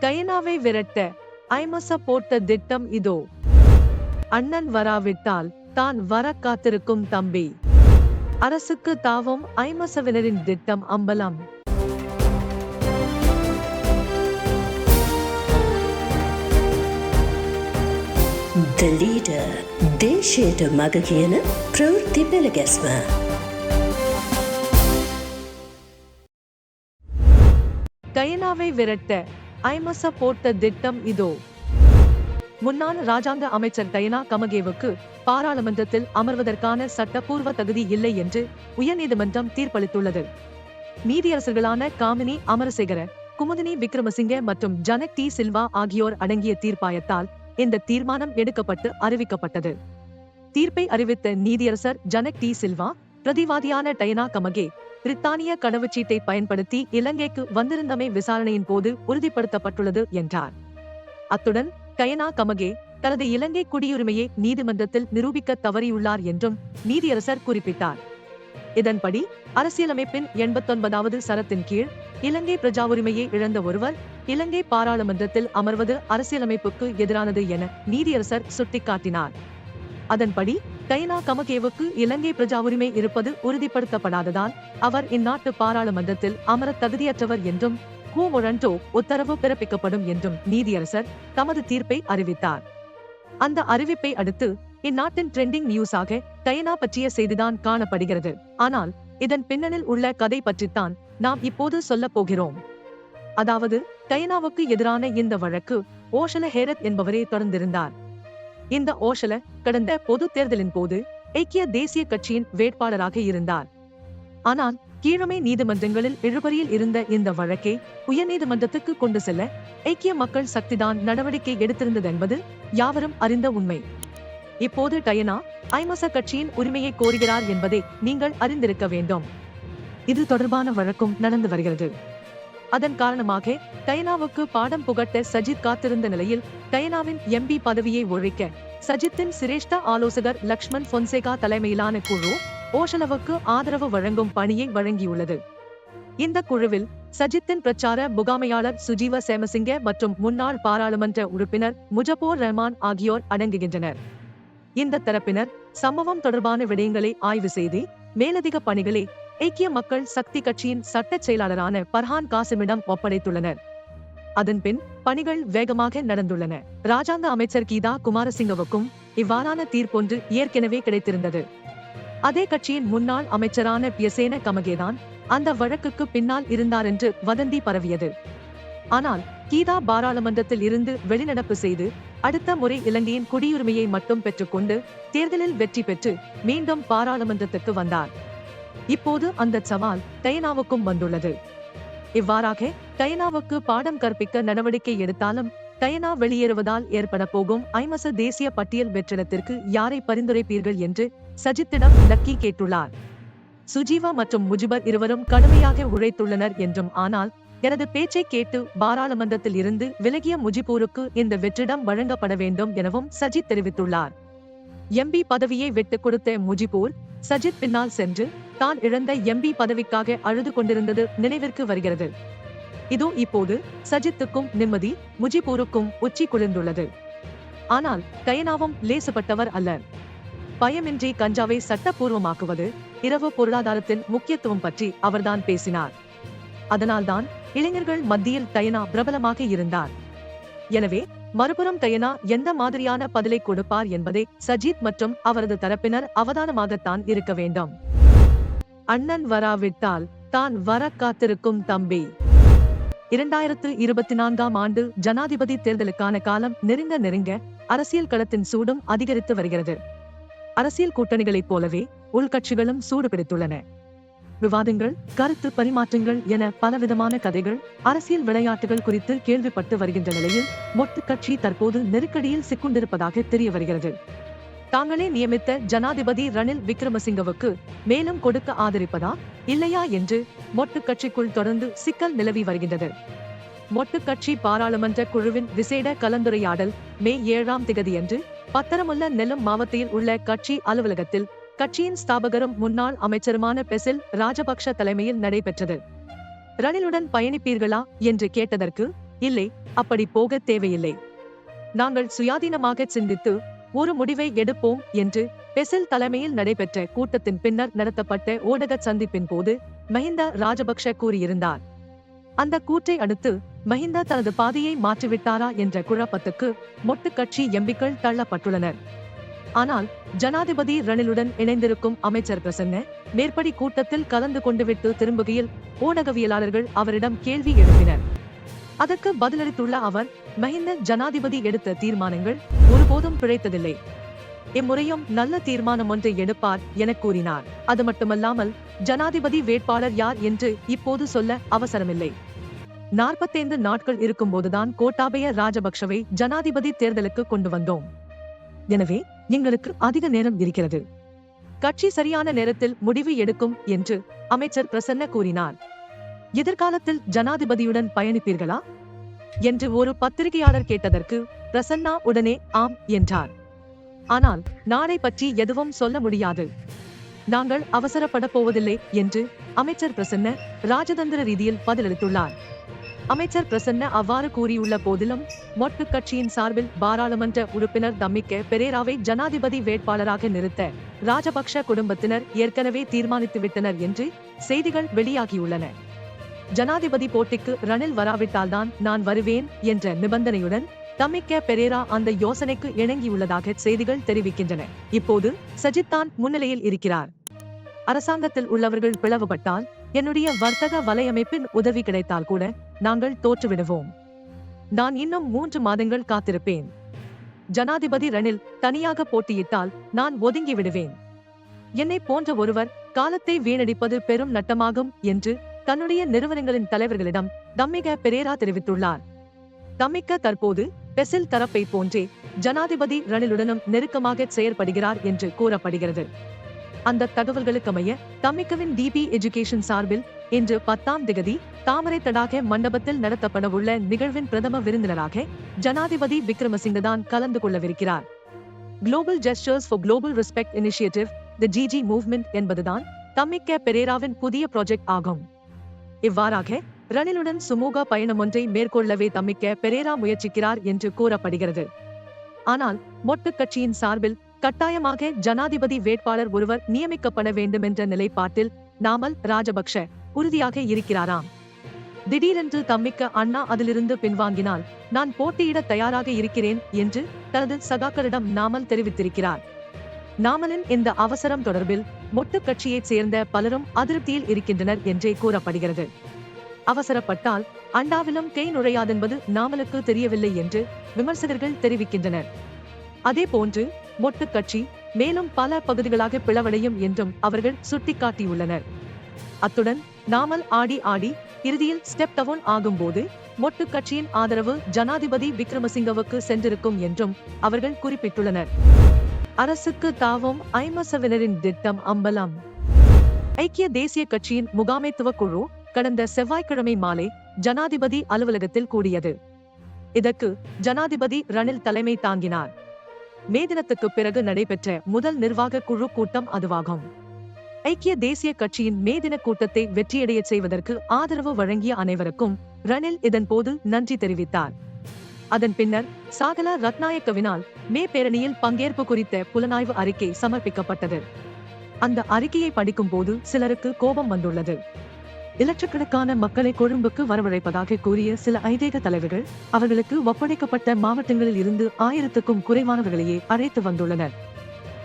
டயனாவை விரட்ட ஐமச போட்ட திட்டம் இதோ அண்ணன் வராவிட்டால் தான் வர காத்திருக்கும் தம்பி அரசுக்கு தாவும் ஐமசவினரின் திட்டம் அம்பலம் The leader දේශයට මග කියන ප්‍රවෘත්ති පෙළගැස්ම. டயனாவை விரட்ட ஐமச போட்ட திட்டம் இதோ. முன்னாள் ராஜாங்க அமைச்சர் டயனா கமகேவுக்கு பாராளுமன்றத்தில் அமர்வதற்கான சட்டப்பூர்வ தகுதி இல்லை என்று உயர்நீதிமன்றம் தீர்ப்பளித்துள்ளது. நீதியரசர்களான காமினி அமரசேகர குமுதினி விக்ரமசிங்க மற்றும் ஜனக் டி சில்வா ஆகியோர் அடங்கிய தீர்ப்பாயத்தால் இந்த தீர்மானம் எடுக்கப்பட்டு அறிவிக்கப்பட்டது. தீர்ப்பை அறிவித்த நீதியரசர் ஜனக் டி சில்வா பிரதிவாதியான டயனா கமகே பிரித்தானிய கடவுச்சீட்டை பயன்படுத்தி இலங்கைக்கு வந்திருந்தமை விசாரணையின் போது உறுதிப்படுத்தப்பட்டுள்ளது என்றார். அத்துடன் கயனா கமகே தனது இலங்கை குடியுரிமையை நீதிமன்றத்தில் நிரூபிக்க தவறியுள்ளார் என்றும் நீதியரசர் குறிப்பிட்டார். இதன்படி அரசியலமைப்பின் எண்பத்தொன்பதாவது சரத்தின் கீழ் இலங்கை பிரஜா உரிமையை இழந்த ஒருவர் இலங்கை பாராளுமன்றத்தில் அமர்வது அரசியலமைப்புக்கு எதிரானது என நீதியரசர் சுட்டிக்காட்டினார். அதன்படி கைனா கமகேவுக்கு இலங்கை பிரஜா உரிமை இருப்பது உறுதிப்படுத்தப்படாததால் அவர் இந்நாட்டு பாராளுமன்றத்தில் அமர தகுதியற்றவர் என்றும் ஹூ ஒரண்டோ உத்தரவு பிறப்பிக்கப்படும் என்றும் நீதியரசர் தமது தீர்ப்பை அறிவித்தார். அந்த அறிவிப்பை அடுத்து இந்நாட்டின் ட்ரெண்டிங் நியூஸாக கைனா பற்றிய செய்திதான் காணப்படுகிறது. ஆனால் இதன் பின்னணில் உள்ள கதை பற்றித்தான் நாம் இப்போது சொல்ல போகிறோம். அதாவது கைனாவுக்கு எதிரான இந்த வழக்கு ஓஷல ஹேரத் என்பவரே தொடர்ந்திருந்தார். இந்த ஓஷல கடந்த பொது தேர்தலின் போது ஐக்கிய தேசிய கட்சியின் வேட்பாளராக இருந்தார். ஆனால் கீழமை நீதிமன்றங்களில் இழுபறியில் இருந்த இந்த வழக்கை உயர்நீதிமன்றத்துக்கு கொண்டு செல்ல ஐக்கிய மக்கள் சக்திதான் நடவடிக்கை எடுத்திருந்தது என்பது யாவரும் அறிந்த உண்மை. இப்போது டயனா ஐமச கட்சியின் உரிமையை கோருகிறார் என்பதை நீங்கள் அறிந்திருக்க வேண்டும். இது தொடர்பான வழக்கும் நடந்து வருகிறது. அதன் காரணமாக டயனாவுக்கு பாடம் புகட்ட சஜித் காத்திருந்த நிலையில் டயனாவின் எம்பி பதவியை ஒழிக்க சஜித்தின் சிரேஷ்ட ஆலோசகர் லக்ஷ்மண் பொன்சேகா தலைமையிலான குழு ஓஷலவுக்கு ஆதரவு வழங்கும் பணியை வழங்கியுள்ளது. இந்த குழுவில் சஜித்தின் பிரச்சார முகாமையாளர் சுஜீவ சேமசிங்க மற்றும் முன்னாள் பாராளுமன்ற உறுப்பினர் முஜபோர் ரஹ்மான் ஆகியோர் அடங்குகின்றனர். இந்த தரப்பினர் சம்பவம் தொடர்பான விடயங்களை ஆய்வு செய்து மேலதிக பணிகளை ஐக்கிய மக்கள் சக்தி கட்சியின் சட்டச் செயலாளரான பர்ஹான் காசிமிடம் ஒப்படைத்துள்ளனர். அதன்பின் பணிகள் வேகமாக நடந்துள்ளன. ராஜாங்க அமைச்சர் கீதா குமாரசிங்கவுக்கும் இவ்வாறான தீர்ப்பொன்று ஏற்கனவே கிடைத்திருந்தது. அதே கட்சியின் முன்னாள் அமைச்சரான பியசேன கமகேதான் அந்த வழக்குக்கு பின்னால் இருந்தார் என்று வதந்தி பரவியது. ஆனால் கீதா பாராளுமன்றத்தில் இருந்து வெளிநடப்பு செய்து அடுத்த முறை இலங்கையின் குடியுரிமையை மட்டும் பெற்றுக்கொண்டு தேர்தலில் வெற்றி பெற்று மீண்டும் பாராளுமன்றத்துக்கு வந்தார். இப்போது அந்த சவால் டைனாவுக்கும் வந்துள்ளது. இவ்வாறாக டைனாவுக்கு பாடம் கற்பிக்க நடவடிக்கை எடுத்தாலும் டைனா வெளியேறுவதால் ஏற்பட போகும் ஐமச தேசிய பட்டியல் வெற்றிடத்திற்கு யாரை பரிந்துரைப்பீர்கள் என்று சஜித்திடம் லக்கி கேட்டுள்ளார். சுஜீவா மற்றும் முஜிபர் இருவரும் கடுமையாக உழைத்துள்ளனர் என்றும் ஆனால் எனது பேச்சை கேட்டு பாராளுமன்றத்தில் இருந்து விலகிய முஜிபூருக்கு இந்த வெற்றிடம் வழங்கப்பட வேண்டும் எனவும் சஜித் தெரிவித்துள்ளார். எம்பி பதவியை விட்டுக் கொடுத்த முஜிபூர் சஜித் பின்னால் சென்று தான் இழந்த எம்பி பதவிக்காக அழுது கொண்டிருந்தது நினைவிற்கு வருகிறது. இதோ இப்போது சஜித்துக்கும் நிம்மதி முஜிபூருக்கும் உச்சி குளிர்ந்துள்ளது ஆனால் கயனாவும் லேசுப்பட்டவர் அல்ல. பயமின்றி கஞ்சாவை சட்டப்பூர்வமாக்குவது இரவு பொருளாதாரத்தின் முக்கியத்துவம் பற்றி அவர்தான் பேசினார். அதனால்தான் இளைஞர்கள் மத்தியில் தயனா பிரபலமாக இருந்தார். எனவே மறுபுறம் தயனா எந்த மாதிரியான பதிலை கொடுப்பார் என்பதை சஜித் மற்றும் அவரது தரப்பினர் அவதானமாகத்தான் இருக்க வேண்டும். அண்ணன் வராவிட்டால் தான் வர காத்திருக்கும் தம்பி. இரண்டாயிரத்து இருபத்தி நான்காம் ஆண்டு ஜனாதிபதி தேர்தலுக்கான காலம் நெருங்க நெருங்க அரசியல் களத்தின் சூடும் அதிகரித்து வருகிறது. அரசியல் கூட்டணிகளைப் போலவே உள்கட்சிகளும் சூடு பிடித்துள்ளன விவாதங்கள் கருத்து பரிமாற்றங்கள் என பலவிதமான கதைகள் அரசியல் விளையாட்டுகள் குறித்து கேள்விப்பட்டு வருகின்ற நிலையில் மொட்டு கட்சி தற்போது நெருக்கடியில் சிக்குண்டிருப்பதாக தெரிய வருகிறது. தாங்களே நியமித்த ஜனாதிபதி ரணில் விக்ரமசிங்கவுக்கு மேலும் கொடுக்க ஆதரிப்பதா? இல்லையா என்று மொட்டு கட்சிக்குள் தொடர்ந்து சிக்கல் நிலவி வருகின்றது. மொட்டு கட்சி பாராளுமன்ற குழுவின் விசேட கலந்துரையாடல் மே ஏழாம் திகதியன்று பத்தரமுள்ள நெல்லும் மாவட்டத்தில் உள்ள கட்சி அலுவலகத்தில் கட்சியின் ஸ்தாபகரும் முன்னாள் அமைச்சருமான பெசில் ராஜபக்ஷ தலைமையில் நடைபெற்றது. ரணிலுடன் பயணிப்பீர்களா என்று கேட்டதற்கு இல்லை அப்படி போக தேவையில்லை. நாங்கள் சுயாதீனமாக சிந்தித்து ஒரு முடிவை எடுப்போம் என்று பெசில் தலைமையில் நடைபெற்ற கூட்டத்தின் பின்னர் நடத்தப்பட்ட ஊடக சந்திப்பின் போது மஹிந்தா ராஜபக்ஷ கூறியிருந்தார். அந்த கூற்றை அடுத்து மஹிந்தா தனது பாதையை மாற்றிவிட்டாரா என்ற குழப்பத்துக்கு மொட்டு கட்சி எம்பிக்கள் தள்ளப்பட்டுள்ளனர். ஆனால் ஜனாதிபதி ரணிலுடன் இணைந்திருக்கும் அமைச்சர் பிரசன்ன மேற்படி கூட்டத்தில் கலந்து கொண்டுவிட்டு திரும்புகையில் ஊடகவியலாளர்கள் அவரிடம் கேள்வி எழுப்பினர். அதற்கு பதிலளித்துள்ள அவர் மஹிந்த ஜனாதிபதி எடுத்த தீர்மானங்கள் ஒருபோதும் பிழைத்ததில்லை. இம்முறையும் நல்ல தீர்மானம் ஒன்றை எடுப்பார் என கூறினார். அது மட்டுமல்லாமல் ஜனாதிபதி வேட்பாளர் யார் என்று இப்போது சொல்ல அவசரமில்லை. நாற்பத்தைந்து நாட்கள் இருக்கும்போதுதான் கோட்டாபய ராஜபக்ஷவை ஜனாதிபதி தேர்தலுக்கு கொண்டு வந்தோம். எனவே எங்களுக்கு அதிக நேரம் இருக்கிறது. கட்சி சரியான நேரத்தில் முடிவு எடுக்கும் என்று அமைச்சர் பிரசன்ன கூறினார். எதிர்காலத்தில் ஜனாதிபதியுடன் பயணிப்பீர்களா? என்று ஒரு பத்திரிகையாளர் கேட்டதற்கு பிரசன்னா உடனே ஆம் என்றார். ஆனால் நாளை பற்றி எதுவும் சொல்ல முடியாது. நாங்கள் அவசரப்பட போவதில்லை என்று அமைச்சர் பிரசன்ன ராஜதந்திர ரீதியில் பதிலளித்துள்ளார். அமைச்சர் பிரசன்ன அவ்வாறு கூறியுள்ள போதிலும் மொட்டு கட்சியின் சார்பில் பாராளுமன்ற உறுப்பினர் தம்மிக்க பெரேராவை ஜனாதிபதி வேட்பாளராக நிறுத்த ராஜபக்ஷ குடும்பத்தினர் ஏற்கனவே தீர்மானித்துவிட்டனர் என்று செய்திகள் வெளியாகியுள்ளன. ஜனாதிபதி போட்டிக்கு ரணில் வராவிட்டால்தான் நான் வருவேன் என்ற நிபந்தனையுடன் தமிக்க பெரேரா அந்த யோசனைக்கு இணங்கியுள்ளதாக செய்திகள் தெரிவிக்கின்றன. இப்போது சஜித் தான் முன்னிலையில் இருக்கிறார். அரசாங்கத்தில் உள்ளவர்கள் பிளவுபட்டால் என்னுடைய வர்த்தக வலையமைப்பின் உதவி கிடைத்தால் கூட நாங்கள் தோற்றுவிடுவோம். நான் இன்னும் மூன்று மாதங்கள் காத்திருப்பேன். ஜனாதிபதி ரணில் தனியாக போட்டியிட்டால் நான் ஒதுங்கி விடுவேன். என்னை போன்ற ஒருவர் காலத்தை வீணடிப்பது பெரும் நட்டமாகும் என்று தன்னுடைய நிறுவனங்களின் தலைவர்களிடம் தம்மிக பெரேரா தெரிவித்துள்ளார். தம்மிக்க தற்போது பெசில் தரப்பை போன்றே ஜனாதிபதி ரணிலுடனும் நெருக்கமாக செயற்படுகிறார் என்று கூறப்படுகிறது. அந்த தகவல்களுக்கமைய தம்மிக்கவின் டிபி எஜுகேஷன் சார்பில் இன்று பத்தாம் திகதி தாமரை தடாக மண்டபத்தில் நடத்தப்படவுள்ள நிகழ்வின் பிரதம விருந்தினராக ஜனாதிபதி விக்ரமசிங்க தான் கலந்து கொள்ளவிருக்கிறார். Global gestures for global respect initiative the GG movement என்பதுதான் தம்மிக்க பெரேராவின் புதிய ப்ராஜெக்ட் ஆகும். இவ்வாறாக ரணிலுடன் சுமூக பயணம் ஒன்றை மேற்கொள்ளவே தம்மிக்க பெரேரா முயற்சிக்கிறார் என்று கூறப்படுகிறது. ஆனால் மொட்டு கட்சியின் சார்பில் கட்டாயமாக ஜனாதிபதி வேட்பாளர் ஒருவர் நியமிக்கப்பட வேண்டும் என்ற நிலைப்பாட்டில் நாமல் ராஜபக்ஷ உறுதியாக இருக்கிறாராம். திடீரென்று தம்மிக்க அண்ணா அதிலிருந்து பின்வாங்கினால் நான் போட்டியிட தயாராக இருக்கிறேன் என்று தனது சகாக்களிடம் நாமல் தெரிவித்திருக்கிறார். நாமலின் இந்த அவசரம் தொடர்பில் மொட்டு கட்சியைச் சேர்ந்த பலரும் அதிருப்தியில் இருக்கின்றனர் என்றே கூறப்படுகிறது. அவசரப்பட்டால் அண்டாவிலும் கை நுழையாதென்பது நாமலுக்கு தெரியவில்லை என்று விமர்சகர்கள் தெரிவிக்கின்றனர். அதே போன்று மொட்டு கட்சி மேலும் பல பகுதிகளாக பிளவடையும் என்றும் அவர்கள் சுட்டிக்காட்டியுள்ளனர். அத்துடன் நாமல் ஆடி ஆடி இறுதியில் ஸ்டெப் டவுன் ஆகும்போது மொட்டு கட்சியின் ஆதரவு ஜனாதிபதி விக்ரமசிங்கவுக்கு சென்றிருக்கும் என்றும் அவர்கள் குறிப்பிட்டுள்ளனர். அரசுக்கு தாவும் ஐமசவினரின் திட்டம் அம்பலம். ஐக்கிய தேசிய கட்சியின் முகாமைத்துவ குழு கடந்த செவ்வாய்க்கிழமை மாலை ஜனாதிபதி அலுவலகத்தில் கூடியது. இதற்கு ஜனாதிபதி ரணில் தலைமை தாங்கினார். மே தினத்துக்கு பிறகு நடைபெற்ற முதல் நிர்வாக குழு கூட்டம் அதுவாகும். ஐக்கிய தேசிய கட்சியின் மே தின கூட்டத்தை வெற்றியடையச் செய்வதற்கு ஆதரவு வழங்கிய அனைவருக்கும் ரணில் இதன் போது நன்றி தெரிவித்தார். அதன் பின்னர் சாகலா ரத்நாயக்கவினால் மே பேரணியில் பங்கேற்பு குறித்த புலனாய்வு அறிக்கை சமர்ப்பிக்கப்பட்டது. அந்த அறிக்கையை படிக்கும் போது சிலருக்கு கோபம் வந்துள்ளது. இலட்சக்கணக்கான மக்களை கொழும்புக்கு வரவழைப்பதாக கூறிய சில ஐதேக தலைவர்கள் அவர்களுக்கு ஒப்படைக்கப்பட்ட மாவட்டங்களில் இருந்து ஆயிரத்துக்கும் குறைவானவர்களையே அழைத்து வந்துள்ளனர்.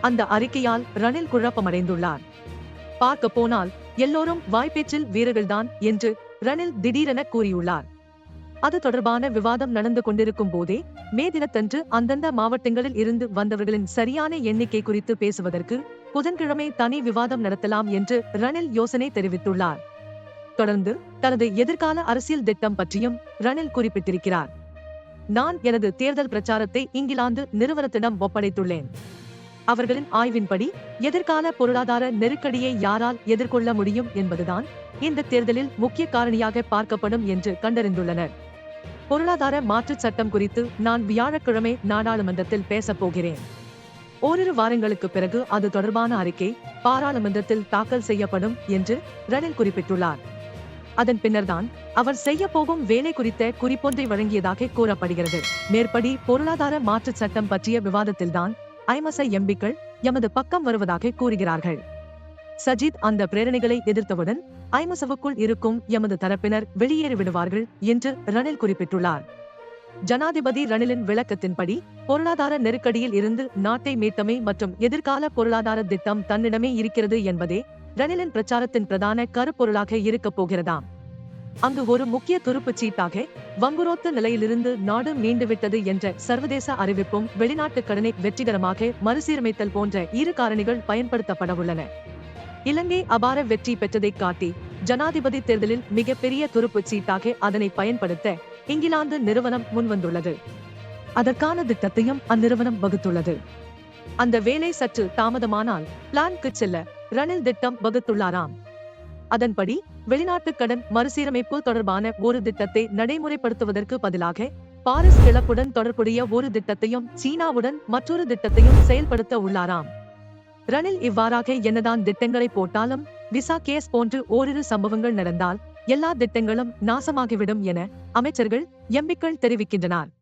அந்த அறிக்கையால் ரணில் குழப்பமடைந்துள்ளார். பார்க்க போனால் எல்லோரும் வாய்ப்பேச்சில் வீரர்கள்தான் என்று ரணில் திடீரென கூறியுள்ளார். அது தொடர்பான விவாதம் நடந்து கொண்டிருக்கும் போதே மே தினத்தன்று அந்தந்த மாவட்டங்களில் இருந்து வந்தவர்களின் சரியான எண்ணிக்கை குறித்து பேசுவதற்கு புதன்கிழமை தனி விவாதம் நடத்தலாம் என்று ரணில் யோசனை தெரிவித்துள்ளார். தொடர்ந்து தனது எதிர்கால அரசியல் திட்டம் பற்றியும் ரணில் குறிப்பிட்டிருக்கிறார். நான் எனது தேர்தல் பிரச்சாரத்தை இங்கிலாந்து நிறுவனத்திடம் ஒப்படைத்துள்ளேன். அவர்களின் ஆய்வின்படி எதிர்கால பொருளாதார நெருக்கடியை யாரால் எதிர்கொள்ள முடியும் என்பதுதான் இந்த தேர்தலில் முக்கிய காரணியாக பார்க்கப்படும் என்று கண்டறிந்துள்ளனர். பொருளாதார மாற்றுச் சட்டம் குறித்து நான் வியாழக்கிழமை நாடாளுமன்றத்தில் பேசப் போகிறேன். ஓரிரு வாரங்களுக்கு பிறகு அது தொடர்பான அறிக்கை பாராளுமன்றத்தில் தாக்கல் செய்யப்படும் என்று ரணில் குறிப்பிட்டுள்ளார். அதன் பின்னர்தான் அவர் செய்ய போகும் வேலை குறித்த குறிப்பொன்றை வழங்கியதாக கூறப்படுகிறது. மேற்படி பொருளாதார மாற்றுச் சட்டம் பற்றிய விவாதத்தில்தான் ஐமச எம்பிக்கள் எமது பக்கம் வருவதாக கூறுகிறார்கள். சஜித் அந்த பிரேரணைகளை எதிர்த்தவுடன் ஐமசவுக்குள் இருக்கும் எமது தரப்பினர் வெளியேறி விடுவார்கள் என்று ரணில் குறிப்பிட்டுள்ளார். ஜனாதிபதி ரணிலின் விளக்கத்தின்படி பொருளாதார நெருக்கடியில் இருந்து நாட்டை மீட்டமை மற்றும் எதிர்கால பொருளாதார திட்டம் தன்னிடமே இருக்கிறது என்பதே ரணிலின் பிரச்சாரத்தின் பிரதான கருப்பொருளாக இருக்கப் போகிறதாம். அங்கு ஒரு முக்கிய துருப்புச் சீட்டாக வங்குரோத்த நிலையிலிருந்து நாடு மீண்டுவிட்டது என்ற சர்வதேச அறிவிப்பும் வெளிநாட்டு கடனை வெற்றிகரமாக மறுசீரமைத்தல் போன்ற இரு காரணிகள் பயன்படுத்தப்படவுள்ளன. இலங்கை அபார வெற்றி பெற்றதைக் காட்டி ஜனாதிபதி தேர்தலில் மிகப்பெரிய துருப்புச் சீட்டாக அதனை பயன்படுத்த இங்கிலாந்து நிறுவனம் முன்வந்துள்ளது. அதற்கான திட்டத்தையும் அந்நிறுவனம் வகுத்துள்ளது. அந்த வேலை சற்று தாமதமானால் பிளான்க்கு செல்ல ரணில் திட்டம் வகுத்துள்ளாராம். அதன்படி வெளிநாட்டு கடன் மறுசீரமைப்பு தொடர்பான ஒரு திட்டத்தை நடைமுறைப்படுத்துவதற்கு பதிலாக பாரிஸ் கிளப்புடன் தொடர்புடைய ஒரு திட்டத்தையும் சீனாவுடன் மற்றொரு திட்டத்தையும் செயல்படுத்த உள்ளாராம். ரணில் இவ்வாறாக என்னதான் திட்டங்களை போட்டாலும் விசா கேஸ் போன்று ஓரிரு சம்பவங்கள் நடந்தால் எல்லா திட்டங்களும் நாசமாகிவிடும் என அமைச்சர்கள் எம்பிக்கள் தெரிவிக்கின்றனர்.